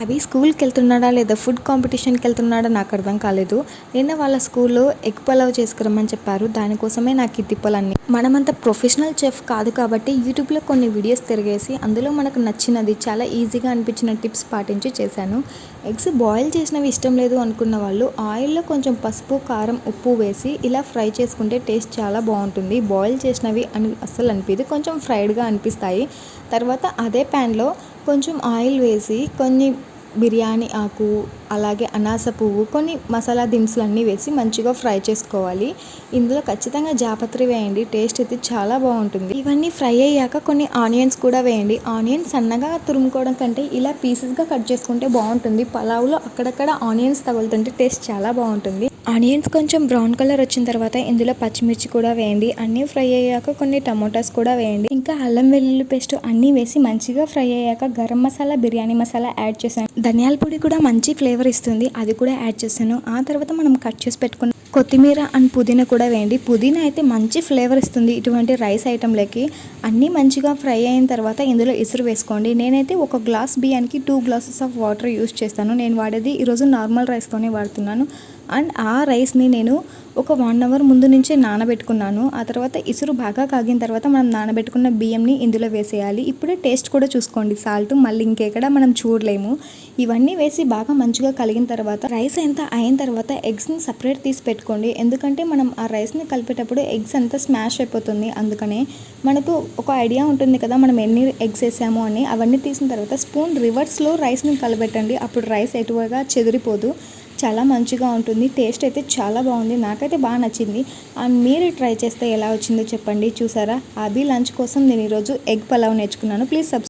అవి స్కూల్కి వెళ్తున్నాడా లేదా ఫుడ్ కాంపిటీషన్కి వెళ్తున్నాడా నాకు అర్థం కాలేదు. నిన్న వాళ్ళ స్కూల్లో ఎగ్ పలావ్ చేసుకురమ్మని చెప్పారు. దానికోసమే నాకు ఈ తిప్పలన్నీ. మనమంత ప్రొఫెషనల్ చెఫ్ కాదు కాబట్టి యూట్యూబ్లో కొన్ని వీడియోస్ తిరిగేసి అందులో మనకు నచ్చినది చాలా ఈజీగా అనిపించిన టిప్స్ పాటించి చేశాను. ఎగ్స్ బాయిల్ చేసినవి ఇష్టం లేదు అనుకున్న వాళ్ళు ఆయిల్లో కొంచెం పసుపు కారం ఉప్పు వేసి ఇలా ఫ్రై చేసుకుంటే టేస్ట్ చాలా బాగుంటుంది. బాయిల్ చేసినవి అని అస్సలు అనిపిదు కొంచెం ఫ్రైడ్గా అనిపిస్తాయి. తర్వాత అదే ప్యాన్లో కొంచెం ఆయిల్ వేసి కొన్ని బిర్యానీ ఆకు అలాగే అనాస పువ్వు కొన్ని మసాలా దినుసులు అన్నీ వేసి మంచిగా ఫ్రై చేసుకోవాలి. ఇందులో ఖచ్చితంగా జాపత్రి వేయండి టేస్ట్ అయితే చాలా బాగుంటుంది. ఇవన్నీ ఫ్రై అయ్యాక కొన్ని ఆనియన్స్ కూడా వేయండి. ఆనియన్స్ సన్నగా తురుముకోవడం కంటే ఇలా పీసెస్గా కట్ చేసుకుంటే బాగుంటుంది. పలావ్లో అక్కడక్కడ ఆనియన్స్ తగులుతుంటే టేస్ట్ చాలా బాగుంటుంది. ఆనియన్స్ కొంచెం బ్రౌన్ కలర్ వచ్చిన తర్వాత ఇందులో పచ్చిమిర్చి కూడా వేయండి. అన్నీ ఫ్రై అయ్యాక కొన్ని టమోటాస్ కూడా వేయండి. ఇంకా అల్లం వెల్లుల్లి పేస్ట్ అన్నీ వేసి మంచిగా ఫ్రై అయ్యాక గరం మసాలా బిర్యానీ మసాలా యాడ్ చేశాను. ధనియాల పొడి కూడా మంచి ఫ్లేవర్ ఇస్తుంది. అది కూడా యాడ్ చేశాను. ఆ తర్వాత మనం కట్ చేసి పెట్టుకున్న కొత్తిమీర అండ్ పుదీనా కూడా వేయండి. పుదీనా అయితే మంచి ఫ్లేవర్ ఇస్తుంది ఇటువంటి రైస్ ఐటెంలకి. అన్నీ మంచిగా ఫ్రై అయిన తర్వాత ఇందులో ఇసురు వేసుకోండి. నేనైతే ఒక గ్లాస్ బియ్యానికి two glasses of water use చేస్తాను. నేను వాడేది ఈరోజు నార్మల్ రైస్తోనే వాడుతున్నాను. అండ్ ఆ రైస్ని నేను ఒక వన్ అవర్ ముందు నుంచే నానబెట్టుకున్నాను. ఆ తర్వాత ఇసురు బాగా కాగిన తర్వాత మనం నానబెట్టుకున్న బియ్యంని ఇందులో వేసేయాలి. ఇప్పుడే టేస్ట్ కూడా చూసుకోండి. సాల్ట్ మళ్ళీ ఇంకెక్కడ మనం చూడలేము. ఇవన్నీ వేసి బాగా మంచిగా కలిగిన తర్వాత రైస్ ఎంత అయిన తర్వాత ఎగ్స్ని సపరేట్ తీసి పెట్టుకోండి. ఎందుకంటే మనం ఆ రైస్ని కలిపేటప్పుడు ఎగ్స్ అంతా స్మాష్ అయిపోతుంది. అందుకనే మనకు ఒక ఐడియా ఉంటుంది కదా మనం ఎన్ని ఎగ్స్ వేసాము అని. అవన్నీ తీసిన తర్వాత స్పూన్ రివర్స్లో రైస్ని కలబెట్టండి. అప్పుడు రైస్ ఎటువగా చెదిరిపోదు. చాలా మంచిగా ఉంటుంది. టేస్ట్ అయితే చాలా బాగుంది. నాకైతే బాగా నచ్చింది. అండ్ మీరు ట్రై చేస్తే ఎలా వచ్చిందో చెప్పండి. చూసారా? అభి లంచ్ కోసం నేను ఈరోజు ఎగ్ పలావ్ నేర్చుకున్నాను. Please subscribe